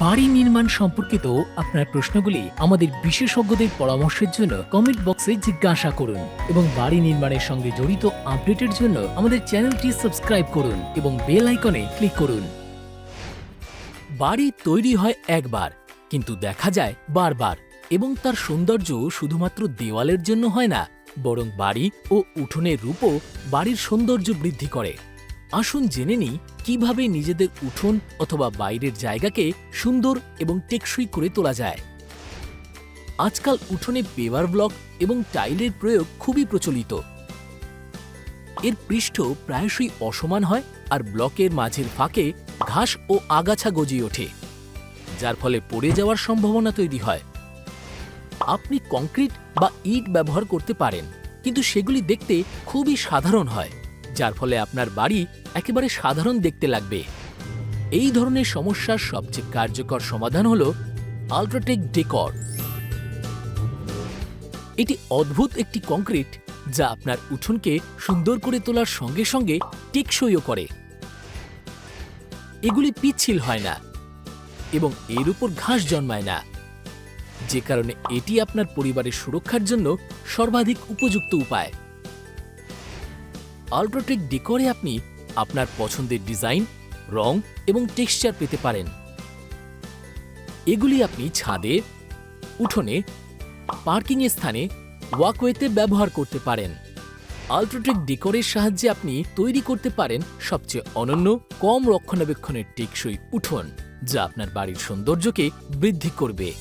বাড়ি নির্মাণ সম্পর্কিত আপনার প্রশ্নগুলি আমাদের বিশেষজ্ঞদের পরামর্শের জন্য কমেন্ট বক্সে জিজ্ঞাসা করুন এবং বাড়ি নির্মাণের সঙ্গে জড়িত আপডেটের জন্য আমাদের চ্যানেলটি সাবস্ক্রাইব করুন এবং বেল আইকনে ক্লিক করুন। বাড়ি তৈরি হয় একবার, কিন্তু দেখা যায় বারবার এবং তার সৌন্দর্য শুধুমাত্র দেওয়ালের জন্য হয় না, বরং বাড়ি ও উঠোনের রূপও বাড়ির সৌন্দর্য বৃদ্ধি করে। আসুন জেনে নিই কীভাবে নিজেদের উঠোন অথবা বাইরের জায়গাকে সুন্দর এবং টেকসই করে তোলা যায়। আজকাল উঠোনে পেভার ব্লক এবং টাইলের প্রয়োগ খুবই প্রচলিত। এর পৃষ্ঠ প্রায়শই অসমান হয় আর ব্লকের মাঝের ফাঁকে ঘাস ও আগাছা গজিয়ে ওঠে, যার ফলে পড়ে যাওয়ার সম্ভাবনা তৈরি হয়। আপনি কংক্রিট বা ইট ব্যবহার করতে পারেন, কিন্তু সেগুলি দেখতে খুবই সাধারণ হয়। যার ফলে আপনার বাড়ি একেবারে সাধারণ দেখতে লাগবে। এই ধরনের সমস্যার সবচেয়ে কার্যকর সমাধান হল আলট্রাটেক ডেকর। এটি অদ্ভুত একটি কংক্রিট যা আপনার উঠোনকে সুন্দর করে তোলার সঙ্গে সঙ্গে টেকসইও করে। এগুলি পিচ্ছিল হয় না এবং এর উপর ঘাস জন্মায় না। যে কারণে এটি আপনার পরিবারের সুরক্ষার জন্য সর্বাধিক উপযুক্ত উপায়। আল্ট্রাটেক ডেকরে আপনি আপনার পছন্দের ডিজাইন, রং এবং টেক্সচার পেতে পারেন। এগুলি আপনি ছাদে, উঠোনে পার্কিং স্থানে, ওয়াকওয়েতে ব্যবহার করতে পারেন। আল্ট্রাটেক ডেকোরের সাহায্যে আপনি তৈরি করতে পারেন সবচেয়ে অনন্য, কম রক্ষণাবেক্ষণের টেকসই উঠোন, যা আপনার বাড়ির সৌন্দর্যকে বৃদ্ধি করবে।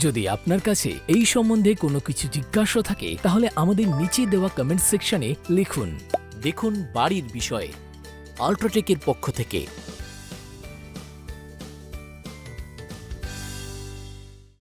যদি আপনার কাছে এই সম্বন্ধে কোনো কিছু জিজ্ঞাসা থাকে, তাহলে আমাদের নিচে দেওয়া কমেন্ট সেকশনে লিখুন। দেখুন বাড়ির বিষয়ে। আল্ট্রাটেকের পক্ষ থেকে।